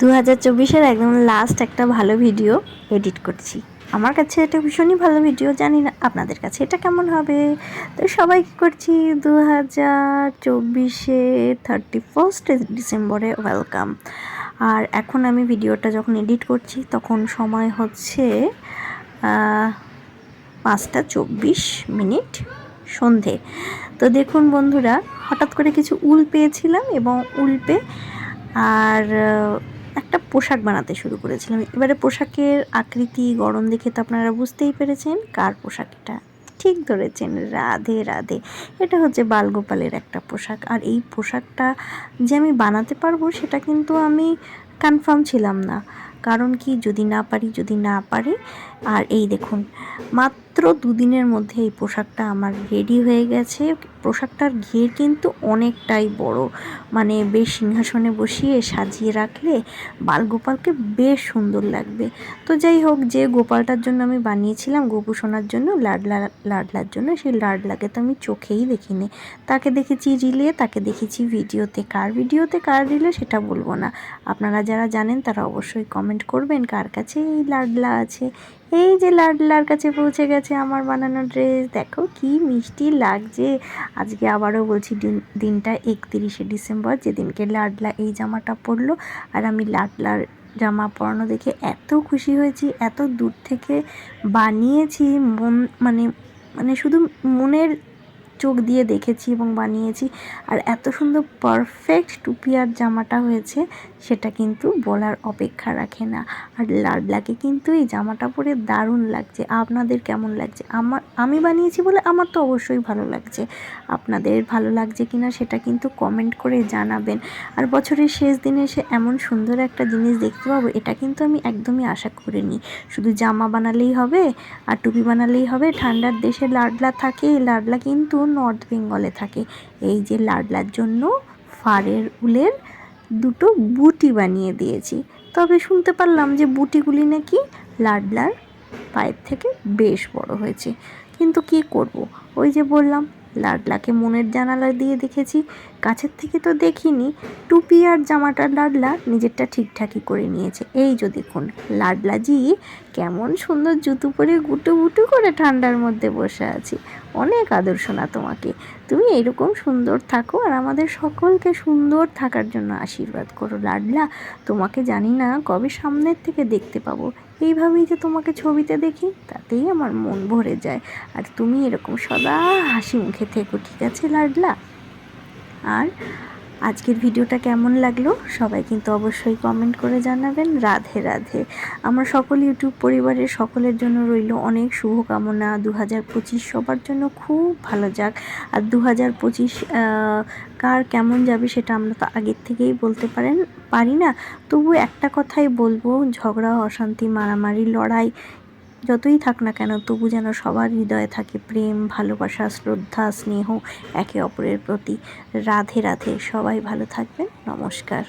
দু হাজার চব্বিশের একদম লাস্ট একটা ভালো ভিডিও এডিট করছি। আমার কাছে এটা ভীষণই ভালো ভিডিও জানি না আপনাদের কাছে এটা কেমন হবে। তো সবাই কী করছি? দু হাজার চব্বিশে থার্টি ফার্স্ট ডিসেম্বরে ওয়েলকাম আর এখন আমি ভিডিওটা যখন এডিট করছি, তখন সময় হচ্ছে পাঁচটা চব্বিশ মিনিট সন্ধে। তো দেখুন বন্ধুরা, হঠাৎ করে কিছু উল পেয়েছিলাম এবং উল পেয়ে আর একটা পোশাক বানাতে শুরু করেছিলাম। এবারে পোশাকের আকৃতি, গরম দেখে তো আপনারা বুঝতেই পেরেছেন কার পোশাক এটা। ঠিক ধরেছেন, রাধে রাধে। এটা হচ্ছে বালগোপালের একটা পোশাক। আর এই পোশাকটা যে আমি বানাতে পারব সেটা কিন্তু আমি কনফার্ম ছিলাম না। কারণ কি, যদি না পারি, যদি না পারি, আর এই দেখুন, মাত্র দুদিনের মধ্যে এই পোশাকটা আমার রেডি হয়ে গেছে। পোশাকটার ঘের কিন্তু অনেকটাই বড়। মানে বেশ সিংহাসনে বসিয়ে সাজিয়ে রাখলে বালগোপালকে বেশ সুন্দর লাগবে। তো যাই হোক, যে গোপালটার জন্য আমি বানিয়েছিলাম, গোপু সোনার জন্য, লাডলা, লাডলার জন্য সেই লাডলাকে তো আমি চোখেই দেখিনি। তাকে দেখেছি রিলে তাকে দেখেছি ভিডিওতে। কার ভিডিওতে কার রিলে সেটা বলব না। আপনারা যারা জানেন তারা অবশ্যই কমেন্ট করবেন, কার কাছে এই লাডলা আছে এই যে লাডলার কাছে পৌঁছে গেছে আমার বানানো ড্রেস। দেখো কি মিষ্টি লাগছে। আজকে আবারও বলছি দিন, দিনটা একত্রিশে ডিসেম্বর যেদিনকে লাডলা এই জামাটা পরলো। আর আমি লাডলার জামা পরানো দেখে এত খুশি হয়েছি, এত দূর থেকে বানিয়েছি। মন মানে মানে শুধু মনের চোখ দিয়ে দেখেছি এবং বানিয়েছি। আর এত সুন্দর পারফেক্ট টুপি আর জামাটা হয়েছে, সেটা কিন্তু বলার অপেক্ষা রাখে না। আর লাডলাকে কিন্তু এই জামাটা পরে দারুণ লাগছে। আপনাদের কেমন লাগছে? আমার, আমি বানিয়েছি বলে আমার তো অবশ্যই ভালো লাগছে। আপনাদের ভালো লাগছে কিনা সেটা কিন্তু কমেন্ট করে জানাবেন। আর বছরের শেষ দিনে এসে এমন সুন্দর একটা জিনিস দেখতে পাবো, এটা কিন্তু আমি একদমই আশা করিনি। শুধু জামা বানালেই হবে, আর টুপি বানালেই হবে। ঠান্ডার দেশে লাডলা থাকে লাডলা কিন্তু নর্থ বেঙ্গলে থাকে। এই যে লাডলার জন্য ফারের উলের দুটো বুটি বানিয়ে দিয়েছি। তবে শুনতে পারলাম যে বুটিগুলি নাকি লাডলার পায়ের থেকে বেশ বড় হয়েছে। কিন্তু কি করব? ওই যে বললাম, লাডলাকে মনের জানালা দিয়ে দেখেছি। কাছের থেকে তো দেখিনি, টুপি আর জামাটা লাডলা নিজেরটা ঠিকঠাকই করে নিয়েছে। এই যে দেখুন, লাডলাজি কেমন সুন্দর জুতো পরে গুটু গুটু করে ঠান্ডার মধ্যে বসে আছি। অনেক আদর্শ না তোমাকে। তুমি এরকম সুন্দর থাকো আর আমাদের সকলকে সুন্দর থাকার জন্য আশীর্বাদ করো। লাডলা, তোমাকে জানি না কবে সামনের থেকে দেখতে পাবো। এইভাবেই যে তোমাকে ছবিতে দেখি, তাতেই আমার মন ভরে যায়। আর তুমি এরকম সদা হাসি মুখে থেকো, ঠিক আছে লাডলা? আর আজকের ভিডিওটা কেমন লাগল সবাই কিন্তু অবশ্যই কমেন্ট করে জানাবেন। রাধে রাধে। আমার সকল ইউটিউব পরিবারের সকলের জন্য রইল অনেক শুভকামনা। দু হাজার পঁচিশ সবার জন্য খুব ভালো যাক। আর দু হাজার পঁচিশ কার কেমন যাবে সেটা আমরা তো আগের থেকেই বলতে পারেন, পারি না। তবু একটা কথাই বলব, ঝগড়া, অশান্তি, মারামারি, লড়াই যতই থাক না কেন, তবু যেন সবার হৃদয়ে থাকে প্রেম, ভালোবাসা, শ্রদ্ধা, স্নেহ, একে অপরের প্রতি। রাধে রাধে। সবাই ভালো থাকবেন। নমস্কার।